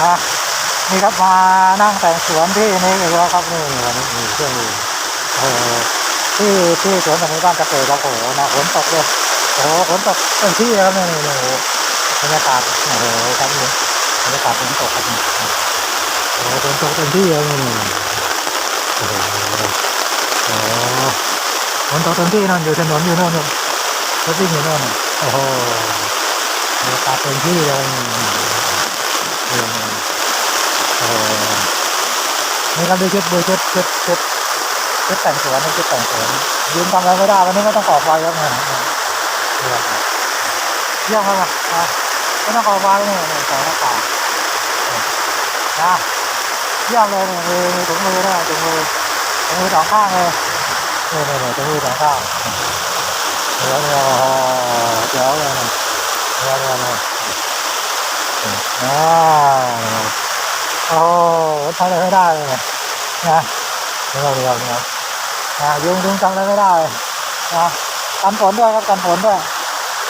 นะนี่ครับมานั่งแต่งสวนที่นี่อีกแล้วครับนี่วันนี้มีเครื่องมือโอ้ที่ที่สวนตรงนี้บ้านตะเกียบครับโอ้โหนะฝนตกเลยโอ้โหฝนตกเต็มที่ครับนี่นี่โอ้บรรยากาศโอ้โหครับนี่บรรยากาศฝนตกครับนี่โอ้ฝนตกเต็มที่เลยนี่นี่นี่โอ้โหโอ้ฝนตกเต็มที่นั่นอยู่ถนนอยู่น่นนู่นรถวิ่งอยู่โน่นโอ้โหบรรยากาศเต็มที่เลย อ้โหนี่ครับดูชุดดูชุดชุดชุดชุดแต่งสวนนี่ชุดแต่งสวนยืนทำอะไรไม่ได้วันนี้ไม่ต้องก่อไฟครับเนี่ยเยี่ยมครับไม่ต้องก่อไฟเนี่ยเนี่ยใส่หน้ากากนะเยี่ยมเลยเนี่ยมีมีถุงมือได้ถุงมือถุงมือสองข้างเลยเนี่ยเนี่ยถุงมือสองข้างเดี๋ยวเดี๋ยวโอ้โหเดี๋ยวเลยเนี่ยเดี๋ย วเดี๋ยวเดี๋ยวอ่าโอ้ทำอะไรไม่ได้เลยนะนี่เราเรียวนี่ครับนะยุงยุงทำอะไรไม่ได้นะกันฝนด้วยครับกันฝนด้วย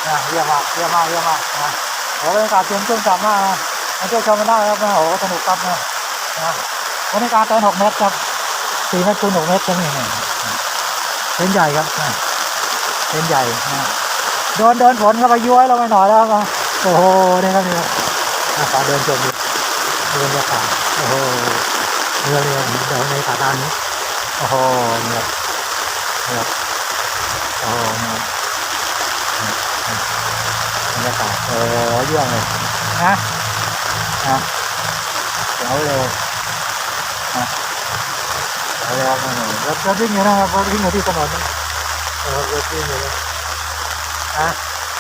นะเยี่ยมมากเยี่ยมมากเยี่ยมมากนะโอ้บรรยากาศเชิงชุ่มฉ่ำมากนะมาเที่ยวชมกันได้ครับนะโอ้สนุกครับนะนะบรรยากาศเต็นหกเมตรครับสี่เมตรคูณหกเมตรใช่ไหมเนี่เต็นใหญ่ครับนะเต็นใหญ่นะโดนโดนฝนเข้าไปย้วยเราไปหน่อยแล้วครับนะโอ้โหนี่ครับนี่ อะขอเดินชมดูบรรยากาศโอ้โหเรือเรือเดี๋ยวในขาดานนี้โอ้โหเนี่ยเนี่ยโอ้โหบรรยากาศโอ้โหเยี่ยมเลยนะนะเดี๋ยวเลยนะเดี๋ยวเลยครับนี่รถรถวิ่งอยู่นะครับรถวิ่งอยู่ที่ถนนเออรถวิ่งอยู่เลยนะ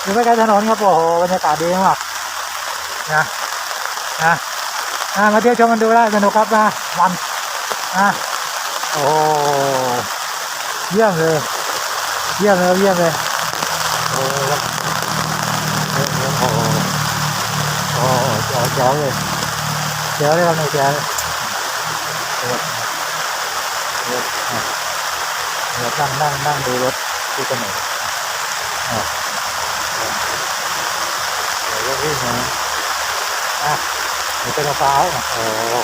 อยู่ใกล้ๆถนนครับโอ้โหบรรยากาศดีมากนะ นะอ่ามาเที่ยวชมกันดูได้สนุกครับนะมันอะโอ้โหเยี่ยมเลย เยี่ยมเลยเยี่ยมเลยโอ้โหครับโอ้โหโอ้โหเจ๋วเจ๋วเลยเจ๋วเลยครับเนี่ยเจ๋วเลยเออเอออะเดี๋ยวนั่งนั่งนั่งดูรถที่ถนนอะเดี๋ยวรถวิ่งมาอะ นี่เป็นมะพร้าวอะโอ้โห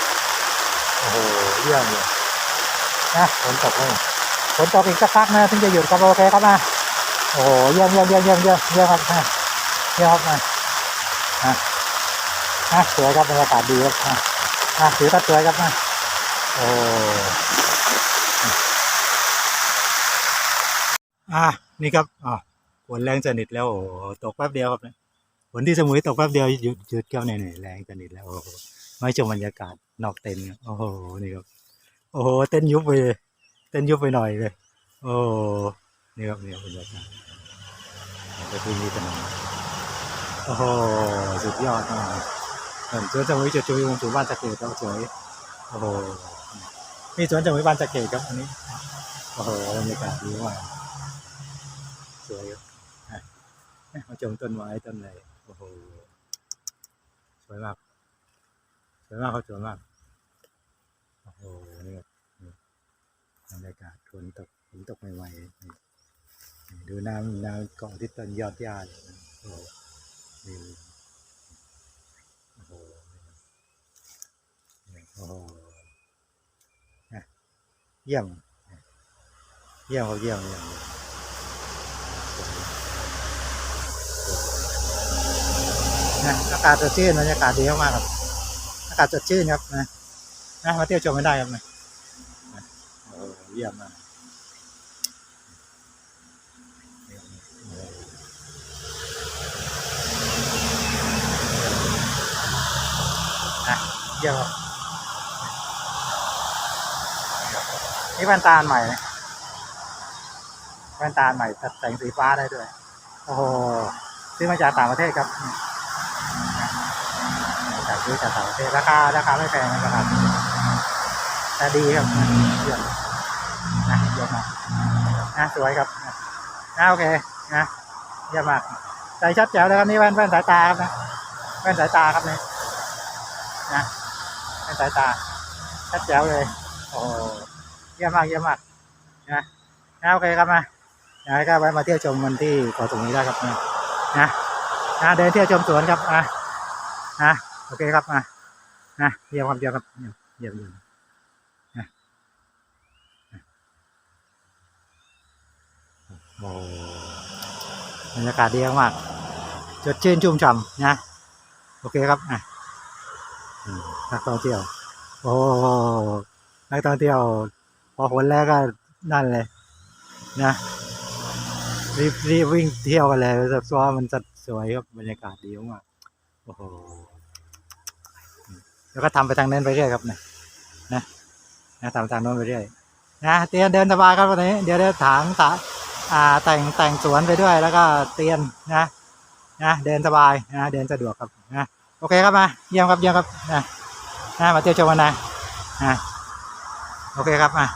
โอ้โหเยี่ยมเลยนะฝนตกเลยฝนตกอีกสักพักนะถึงจะหยุดครับโอเคครับนะโอ้โหเยี่ยมเยี่ยมเยี่ยมเยี่ยมเยี่ยมเยี่ยมครับนะเยี่ยมครับนะนะนะสวยครับบรรยากาศดีครับนะนะถือว่าสวยครับนะโอ้อะนี่ครับอะฝนแรงสนิทแล้วโอ้ตกแป๊บเดียวครับนะ ฝนที่สมุยตกแป๊บเดียวหยุดหยุดแก้วเนี่ยแรงสนิทแล้วโอ้โหไม่ชมบรรยากาศนอกเต็นท์โอ้โหนี่ครับโอ้โหเต้นยุบไปเต้นยุบไปหน่อยเลยโอ้โหนี่ครับนี่ครับบรรยากาศจะที่นี่ถนนโอ้โหสุดยอดมากเหมือนสวนสมุยจุดจุยหมู่บ้านตะเกียบครับสวยโอ้โหนี่สวนสมุยบ้านตะเกียบครับอันนี้โอ้โหบรรยากาศดีมากสวยครับมาชมต้นไม้ต้นอะไร โอ้โห สวยมาก สวยมากเขาสวยมาก โอ้โห นี่บนี่บรรยากาศฝนตกฝนตกใหม่ๆดูน้ำน้ำเกาะที่ต้นยอดหญ้าเลยนโอ้โหโอ้โหโอ้โหนะเยี่ยม เยี่ยมครับเยี่ยมเยี่ยม นะอากาศสดชื่นบรรยากาศดีมากๆครับ อากาศสดชื่นครับนะนะมาเที่ยวชมไม่ได้ครับนะนะโอ้เยี่ยมมากเยี่ยมนี่แว่นตาอันใหม่นะแว่นตาอันใหม่ตัดแต่งสีฟ้าได้ด้วย โอ้โหซื้อมาจากต่างประเทศครับ ซื้อจากต่างประเทศราคาราคาไม่แพงนะครับแต่ดีครับเยี่ยมนะเยี่ยมมากนะสวยครับนะโอเคนะเยี่ยมมากใจชัดแจ๋วเลยครับนี่แว่นแว่นสายตาครับนะแว่นสายตาครับนี่นะแว่นสายตาชัดแจ๋วเลยโอ้เยี่ยมมากเยี่ยมมากนะนะโอเคครับนะอยากให้ก็ไว้มาเที่ยวชมวันที่เกาะตรงนี้ได้ครับนะนะนะเดินเที่ยวชมสวนครับอะนะ โอเคครับอะนะเยี่ยมครับเยี่ยมครับเยี่ยมเยี่ยมเยี่ยมนะนะโอ้บรรยากาศดีมากจดชื่นชุ่มฉ่ำนะโอเคครับอะนักท่องเที่ยว โอ้นักท่องเที่ยว พอฝนแรกก็นั่นเลย นะรีบรีบวิ่งเที่ยวกันเลยรู้สึกว่ามันจะสวยครับบรรยากาศดีมากโอ้โห แล้วก็ทำไปทางนั้นไปเรื่อยครับเนี่ยนะนะทำทางโน้นไปเรื่อยนะเตียนเดินสบายครับวันนี้ เดี๋ยวเดี๋ยวถางตาอ่าแต่งแต่งสวนไปด้วยแล้วก็เตียนนะนะเดินสบายนะเดินสะดวกครับนะโอเคครับมาเยี่ยมครับเยี่ยมครับนะนะมาเที่ยวชมกันนะนะโอเคครับมา